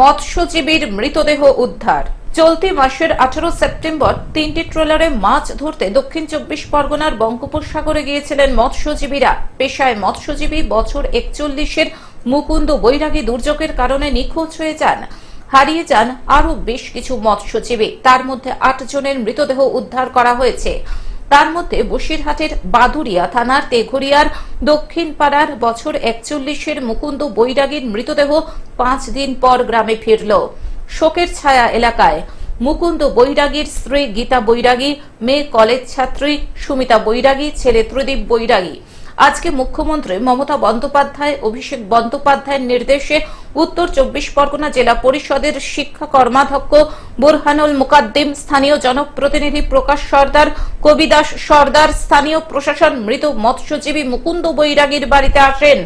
মৎস্যজীবীর মৃতদেহ উদ্ধার। চলতি মাসের আঠারো সেপ্টেম্বর তিনটি ট্রলারে মাছ ধরতে দক্ষিণ চব্বিশ পরগনার বঙ্গোপসাগরে গিয়েছিলেন মৎস্যজীবীরা। পেশায় মৎস্যজীবী বছর একচল্লিশের মুকুন্দ বৈরাগী দুর্যোগের কারণে নিখোঁজ হয়ে যান। হারিয়ে যান আরও বেশ কিছু মৎস্যজীবী। তার মধ্যে আট জনের মৃতদেহ উদ্ধার করা হয়েছে। তার মধ্যে বসিরহাটের বাদুরিয়া থানার তেঘরিয়ার দক্ষিণ পাড়ার বছর একচল্লিশের মুকুন্দ বৈরাগীর মৃতদেহ পাঁচ দিন পর গ্রামে ফিরল। শোকের ছায়া এলাকায় মুকুন্দ বৈরাগীর স্ত্রী গীতা বৈরাগী, মেয়ে কলেজ ছাত্রী সুমিতা বৈরাগী, ছেলে ত্রিদীপ বৈরাগী। আজকে মুখ্যমন্ত্রী মমতা বন্দ্যোপাধ্যায় অভিষেক বন্দ্যোপাধ্যায়ের নির্দেশে উত্তর চব্বিশ পরগনা জেলা পরিষদের শিক্ষা কর্মাধ্যক্ষ বুরহানুল মুকাদ্দিম স্থানীয় জনপ্রতিনিধি প্রকাশ সর্দার কবিদাস সর্দার স্থানীয় প্রশাসন মৃত মৎস্যজীবী মুকুন্দ বৈরাগীর বাড়িতে আসেন।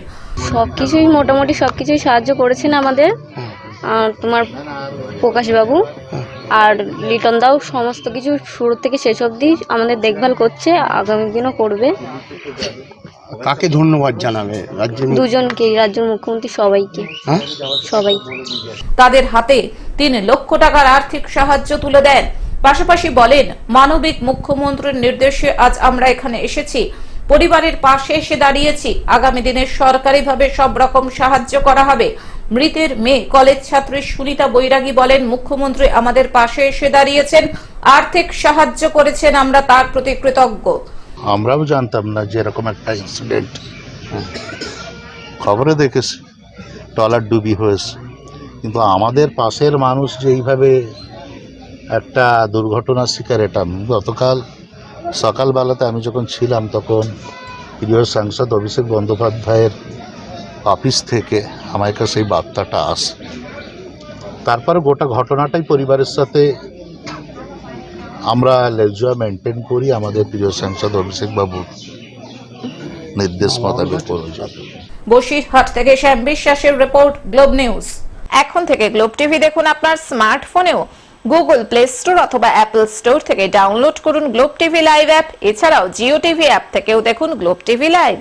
সবকিছুই মোটামুটি সবকিছুই সাহায্য করেছেন আমাদের। আর তোমার প্রকাশবাবু। আর লিটন দাও সমস্ত কিছু শুরু থেকে শেষ অবধি আমাদের দেখভাল করছে আগামী দিনও করবে। কাকে ধন্যবাদ জানাবে রাজ্যের মুখ- দুজনকে রাজ্যের মুখ্যমন্ত্রী সবাইকে। হ্যাঁ? সবাই। তাদের হাতে তিন লক্ষ টাকার আর্থিক সাহায্য তুলে দেন। পাশাপাশি বলেন মানবিক মুখ্যমন্ত্রীর নির্দেশে আজ আমরা এখানে এসেছি। পরিবারের পাশে এসে দাঁড়িয়েছি। আগামী দিনে সরকারিভাবে সব রকম সাহায্য করা হবে। মৃতের মেয়ে। কলেজ ছাত্রী সুনিতা বৈরাগী বলেন, মুখ্যমন্ত্রী আমাদের পাশে এসে দাঁড়িয়েছেন। আর্থিক সাহায্য করেছেন আমরা, তার প্রতি কৃতজ্ঞ। আমরাও জানতাম না যে এরকম একটা ইনসিডেন্ট খবরে দেখেছি ট্রলার ডুবি হয়েছে। কিন্তু আমাদের পাশের মানুষ যে এইভাবে একটা দুর্ঘটনার শিকার, এটা গতকাল সকালবেলাতে আমি যখন ছিলাম, তখন প্রিয় সাংসদ অভিষেক বন্দ্যোপাধ্যায়ের অফিস থেকে আমার কাছে এই বার্তাটা আসে। তারপরে গোটা ঘটনাটাই পরিবারের সাথে আমরা লেজুয়া মেনটেন করি আমাদের প্রিয় সাংসদ অভিষেক বাবুর নির্দেশ মোতাবেক করে যাবে বসিরহাট থেকে শ্যাম বিশ্বাসের রিপোর্ট গ্লোব নিউজ এখন থেকে গ্লোব টিভি দেখুন আপনার স্মার্টফোনেও গুগল প্লে স্টোর অথবা অ্যাপল স্টোর থেকে ডাউনলোড করুন গ্লোব টিভি লাইভ অ্যাপ এছাড়াও জিও টিভি অ্যাপ থেকেও দেখুন গ্লোব টিভি লাইভ